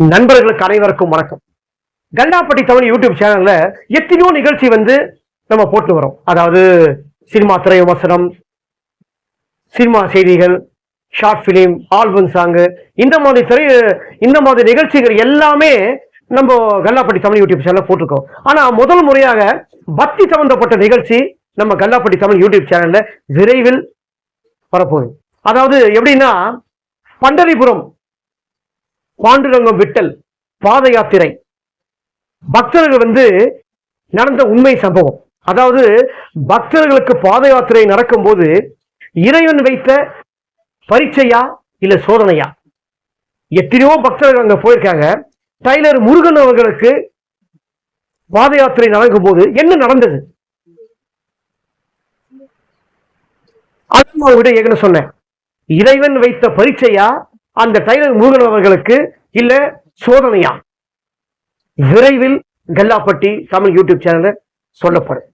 நண்பர்களுக்கு அனைவருக்கும் வணக்கம். கல்லாப்பட்டி தமிழ் யூடியூப் சேனல்ல எத்தனையோ நிகழ்ச்சி வந்து நம்ம போட்டு வரோம். அதாவது சினிமா திரை விமர்சனம் சினிமா செய்திகள் ஷார்ட் பிலிம் ஆல்பம் சாங்கு இந்த மாதிரி திரை இந்த மாதிரி நிகழ்ச்சிகள் எல்லாமே நம்ம கல்லாப்பட்டி தமிழ் யூடியூப் சேனல்ல போட்டிருக்கோம். ஆனா முதல் முறையாக பக்தி சம்பந்தப்பட்ட நிகழ்ச்சி நம்ம கல்லாப்பட்டி தமிழ் யூடியூப் சேனல்ல விரைவில் வரப்போகுது. அதாவது எப்படின்னா பண்டரிபுரம் பாண்டுரங்கம் விட்டல் பாத யாத்திரை பக்தர்கள் வந்து நடந்த உண்மை சம்பவம். அதாவது பக்தர்களுக்கு பாத யாத்திரை நடக்கும்போது இறைவன் வைத்த பரீட்சையா இல்ல சோதனையா? எத்தனையோ பக்தர்கள் அங்க போயிருக்காங்க. டைலர் முருகன் அவர்களுக்கு பாத யாத்திரை நடக்கும்போது என்ன நடந்தது? அதான் அவங்ககிட்ட ஏற்கனவே சொன்னேன் இறைவன் வைத்த பரீட்சையா அந்த டைலர் முருகன் அவர்களுக்கு இல்ல சோதனையா? விரைவில் கல்லாப்பட்டி தமிழ் யூடியூப் சேனல்ல சொல்லப்படும்.